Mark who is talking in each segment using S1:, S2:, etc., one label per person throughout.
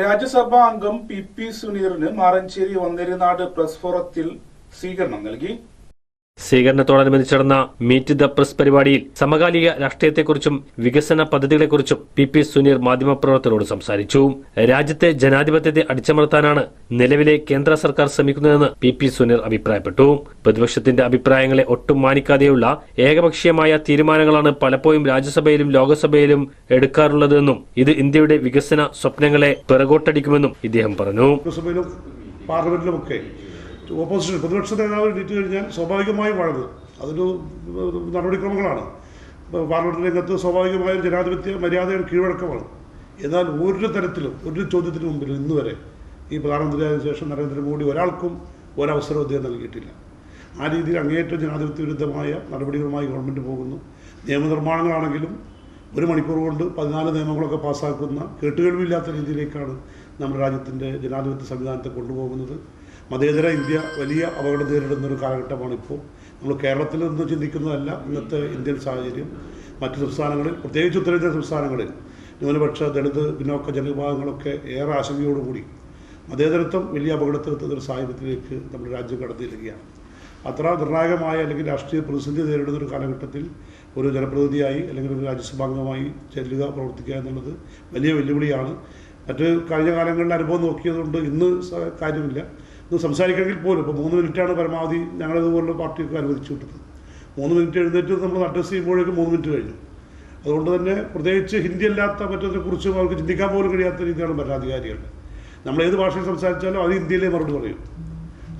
S1: രാജ്യസഭാ അംഗം P P സുനീറിന് Maranchery Vanneri Nad press ഫോറത്തിൽ സ്വീകരണം നൽകി.
S2: സ്വീകരണത്തോടനുബന്ധിച്ച് നടന്ന മീറ്റ് ദ പ്രസ് പരിപാടിയിൽ സമകാലിക രാഷ്ട്രീയത്തെക്കുറിച്ചും വികസന പദ്ധതികളെക്കുറിച്ചും പി പി സുനീർ മാധ്യമപ്രവർത്തകരോട് സംസാരിച്ചു. രാജ്യത്തെ ജനാധിപത്യത്തെ അടിച്ചമർത്താനാണ് നിലവിലെ കേന്ദ്ര സർക്കാർ ശ്രമിക്കുന്നതെന്ന് പി പി സുനീർ അഭിപ്രായപ്പെട്ടു. പ്രതിപക്ഷത്തിന്റെ അഭിപ്രായങ്ങളെ ഒട്ടും മാനിക്കാതെയുള്ള ഏകപക്ഷീയമായ തീരുമാനങ്ങളാണ് പലപ്പോഴും രാജ്യസഭയിലും ലോകസഭയിലും എടുക്കാറുള്ളതെന്നും ഇത് ഇന്ത്യയുടെ വികസന സ്വപ്നങ്ങളെ പിറകോട്ടടിക്കുമെന്നും ഇദ്ദേഹം പറഞ്ഞു.
S3: ഓപ്പോസിഷൻ പ്രതിപക്ഷ നേതാവ് എണീറ്റ് കഴിഞ്ഞാൽ സ്വാഭാവികമായും വഴങ്ങും അതൊരു നടപടിക്രമങ്ങളാണ്. പാർലമെന്റ് രംഗത്ത് സ്വാഭാവികമായും ജനാധിപത്യ മര്യാദകൾ കീഴടക്കമാണ്. എന്നാൽ ഒരു തരത്തിലും ഒരു ചോദ്യത്തിന് മുമ്പിൽ ഇന്ന് വരെ ഈ പ്രധാനമന്ത്രിയായതിനു ശേഷം നരേന്ദ്രമോദി ഒരാൾക്കും ഒരവസരവും അദ്ദേഹം നൽകിയിട്ടില്ല. ആ രീതിയിൽ അങ്ങേയറ്റം ജനാധിപത്യ വിരുദ്ധമായ നടപടികളുമായി ഗവൺമെന്റ് പോകുന്നു. നിയമനിർമ്മാണങ്ങളാണെങ്കിലും ഒരു മണിക്കൂർ കൊണ്ട് പതിനാല് നിയമങ്ങളൊക്കെ പാസ്സാക്കുന്ന കേട്ടുകേൾവില്ലാത്ത രീതിയിലേക്കാണ് നമ്മുടെ രാജ്യത്തിന്റെ ജനാധിപത്യ സംവിധാനത്തെ കൊണ്ടുപോകുന്നത്. മതേതര ഇന്ത്യ വലിയ അപകടം നേരിടുന്ന ഒരു കാലഘട്ടമാണ് ഇപ്പോൾ. നമ്മൾ കേരളത്തിൽ നിന്ന് ചിന്തിക്കുന്നതല്ല ഇന്നത്തെ ഇന്ത്യൻ സാഹചര്യം. മറ്റ് സംസ്ഥാനങ്ങളിൽ പ്രത്യേകിച്ച് ഉത്തരേന്ത്യൻ സംസ്ഥാനങ്ങളിൽ ന്യൂനപക്ഷ ദളിത് പിന്നോക്ക ജനവിഭാഗങ്ങളൊക്കെ ഏറെ ആശങ്കയോടുകൂടി മതേതരത്വം വലിയ അപകടത്തിലെത്തുന്ന ഒരു സാഹചര്യത്തിലേക്ക് നമ്മുടെ രാജ്യം കടന്നിരിക്കുകയാണ്. അത്ര നിർണായകമായ അല്ലെങ്കിൽ രാഷ്ട്രീയ പ്രതിസന്ധി നേരിടുന്ന ഒരു കാലഘട്ടത്തിൽ ഒരു ജനപ്രതിനിധിയായി അല്ലെങ്കിൽ ഒരു രാജ്യസഭാംഗമായി ചെല്ലുക പ്രവർത്തിക്കുക എന്നുള്ളത് വലിയ വെല്ലുവിളിയാണ്. മറ്റ് കഴിഞ്ഞ കാലങ്ങളിലെ അനുഭവം നോക്കിയതുകൊണ്ട് ഇന്ന് കാര്യമില്ല. സംസാരിക്കണമെങ്കിൽ പോലും ഇപ്പോൾ മൂന്ന് മിനിറ്റാണ് പരമാവധി ഞങ്ങളിതുപോലുള്ള പാർട്ടിയൊക്കെ അനുവദിച്ചു വിട്ടത്. മൂന്ന് മിനിറ്റ് എഴുന്നേറ്റ് നമ്മൾ അഡ്രസ്സ് ചെയ്യുമ്പോഴേക്കും മൂന്ന് മിനിറ്റ് കഴിഞ്ഞു. അതുകൊണ്ട് തന്നെ പ്രത്യേകിച്ച് ഹിന്ദി അല്ലാത്ത മറ്റതിനെക്കുറിച്ചും അവർക്ക് ചിന്തിക്കാൻ പോലും കഴിയാത്ത രീതിയാണ് ഭരണാധികാരികൾ. നമ്മൾ ഏത് ഭാഷയിൽ സംസാരിച്ചാലും അത് ഇന്ത്യയിലെ മറുപടി പറയും.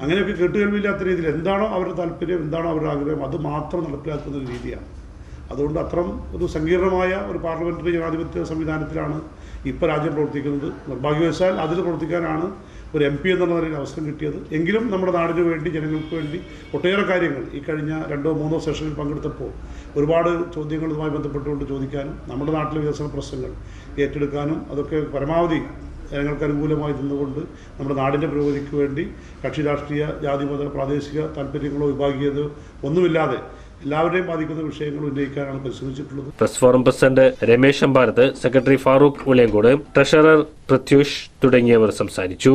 S3: അങ്ങനെയൊക്കെ കേട്ടുകേൾവില്ലാത്ത രീതിയിൽ എന്താണോ അവരുടെ താല്പര്യം എന്താണോ അവരുടെ ആഗ്രഹം അത് മാത്രം നടപ്പിലാക്കുന്ന ഒരു രീതിയാണ്. അതുകൊണ്ട് അത്രയും ഒരു സങ്കീർണമായ ഒരു പാർലമെന്ററി ജനാധിപത്യ സംവിധാനത്തിലാണ് ഇപ്പോൾ രാജ്യം പ്രവർത്തിക്കുന്നത്. നിർഭാഗ്യവശാൽ അതിൽ പ്രവർത്തിക്കാനാണ് ഒരു എം പി എന്നുള്ള നിലയിൽ അവസരം കിട്ടിയത്. എങ്കിലും നമ്മുടെ നാടിന് വേണ്ടി ജനങ്ങൾക്ക് വേണ്ടി ഒട്ടേറെ കാര്യങ്ങൾ ഈ കഴിഞ്ഞ രണ്ടോ മൂന്നോ സെഷനിൽ പങ്കെടുത്തപ്പോൾ ഒരുപാട് ചോദ്യങ്ങളുമായി ബന്ധപ്പെട്ടുകൊണ്ട് ചോദിക്കാനും നമ്മുടെ നാട്ടിലെ വികസന പ്രശ്നങ്ങൾ ഏറ്റെടുക്കാനും അതൊക്കെ പരമാവധി ജനങ്ങൾക്ക് അനുകൂലമായി നിന്നുകൊണ്ട് നമ്മുടെ നാടിന്റെ പുരോഗതിക്ക് വേണ്ടി കക്ഷി രാഷ്ട്രീയ ജാതിമത പ്രാദേശിക താല്പര്യങ്ങളോ വിഭാഗീയതയോ ഒന്നുമില്ലാതെ എല്ലാവരെയും ബാധിക്കുന്ന വിഷയങ്ങൾ ഉന്നയിക്കാനാണ് പരിശ്രമിച്ചിട്ടുള്ളത്.
S2: Press forum president Ramesh Ambarath secretary Farooq Uliyankode treasurer Prathyush തുടങ്ങിയവർ സംസാരിച്ചു.